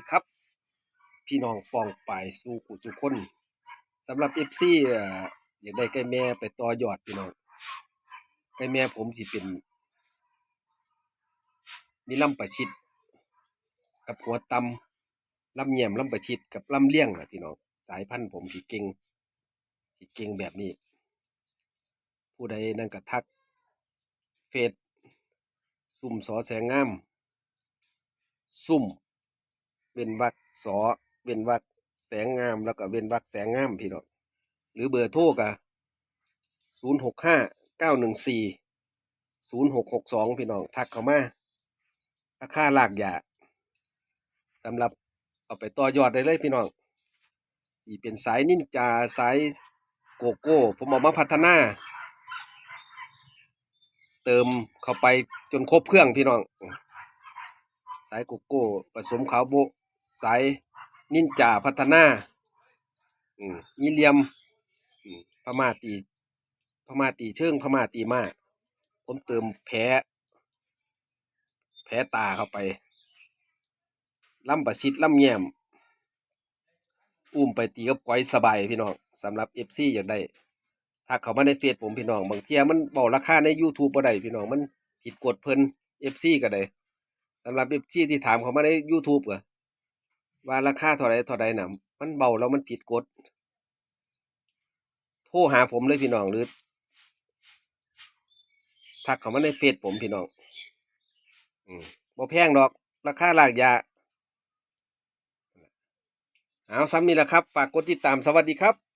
ดีครับ พี่น้องปองปายสู่กุจุคนสำหรับเอ่ออยากได้ไก่แม่ไปต่อยอดพี่น้องไก่แม่ผมสิเป็นมีลำประชิด กับหัวตำลำแยมลำประชิดกับลำเลี้ยงนะพี่น้องสายพันธุ์ผมสิเก่งสิเก่งแบบนี้ ผู้ใดนั่นก็ทัก เฟซซุ่มสอแสงงาม ซุ่ม เป็นวักสอเป็นวักแสงงามแล้วก็เป็นวักแสงงามพี่น้องหรือเบอร์โทรกะศูนย์หกห้าเก้าหนึ่งสี่ศูนย์หกหกสองพี่น้องทักเข้ามาราคาหลากยาสำหรับเอาไปต่อยอดได้เลยพี่น้องที่เป็นสายนินจาสายโกโก้ ผมเอามาพัฒนา เติมเข้าไปจนครบเครื่องพี่น้อง สายโกโก้ ผสมขาวโบ สายนินจาพัฒนาอืมมีเหลี่ยมพม่าตีพม่าตีเชิงพม่าตีมาผมเติมแผลแผลตาเข้าไปล่ำประชิดล่ำแยมอุ้มไปตีกับก้อยสบายพี่น้องสำหรับเอฟซีอยากได้ ถ้าเขามาในเฟซผมพี่น้องบางเทียมันบอกราคาใน YouTube บ่ได้พี่น้องมันผิดกฎเพิ่น FC ก็ได้สำหรับ FC ที่ถามเขามาใน YouTube ก็ ว่าราคาเท่าใดเท่าใดน่ะมันเบาแล้วมันผิดกฎโทรหาผมเลยพี่น้องหรือทักเขามาในเฟซผมพี่น้อง อืมบ่แพงดอก ราคาหลากยาเอาซ้ำนี่แหละครับ ฝากกดติดตามสวัสดีครับ